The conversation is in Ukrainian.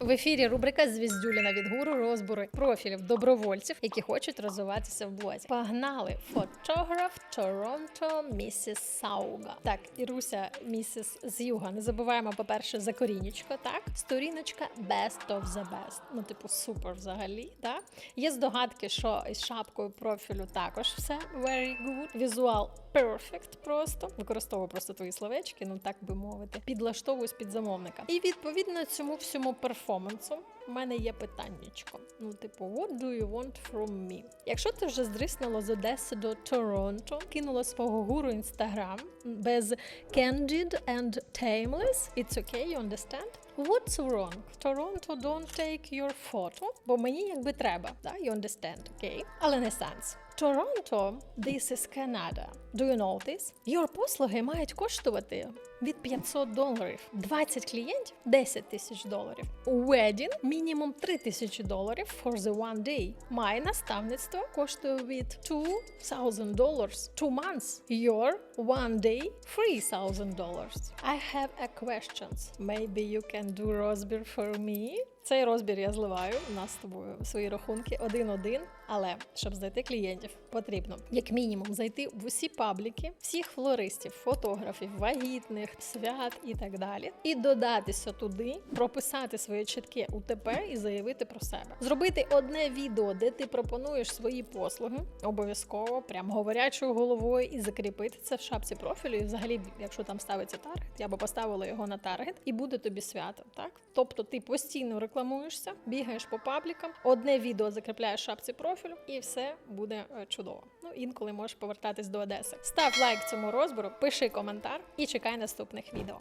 В ефірі рубрика Звіздюліна від гуру розбори профілів добровольців, які хочуть розвиватися в блозі. Погнали! Фотограф Торонто, місіс Сауга. Так, Іруся, місіс з юга. Не забуваємо, по-перше, за корінечко, так? Сторіночка Best of the Best. Ну, типу, супер взагалі. Так? Є здогадки, що із шапкою профілю також все very good. Візуал perfect просто. Використовую просто твої словечки, ну так би мовити. Підлаштовуюсь під замовника. І відповідно цьому всьому перформансу у мене є питаннячко. Ну, типу, what do you want from me? Якщо ти вже здриснула з Одеси до Торонто, кинула свого гуру інстаграм без candid and tameless, it's okay, you understand? What's wrong? Toronto don't take your photo, бо мені якби треба, да? you understand, окей? Але не сенс. Торонто, this is Canada. Do you know this? Your послуги мають коштувати від 500 доларів. 20 клієнтів 10 тисяч доларів. Wedding мінімум 3 тисячі доларів for the one day. Моє наставництво коштує від 2000 dollars. Two months. Your one day 3000 dollars. I have a questions. Maybe you can do roast beer for me. Цей розбір я зливаю у нас з тобою свої рахунки один-один. Але щоб знайти клієнтів, потрібно як мінімум зайти в усі пабліки, всіх флористів, фотографів, вагітних, свят і так далі, і додатися туди, прописати своє чітке УТП і заявити про себе. Зробити одне відео, де ти пропонуєш свої послуги, обов'язково, прям говорячою головою, і закріпити це в шапці профілю. І взагалі, якщо там ставиться таргет, я би поставила його на таргет, і буде тобі свято. Так, тобто ти постійно рекламуєшся, бігаєш по паблікам, одне відео закріпляєш в шапці профілю, і все буде е, чудово. Ну інколи можеш повертатись до Одеси. Став лайк цьому розбору, пиши коментар і чекай наступних відео.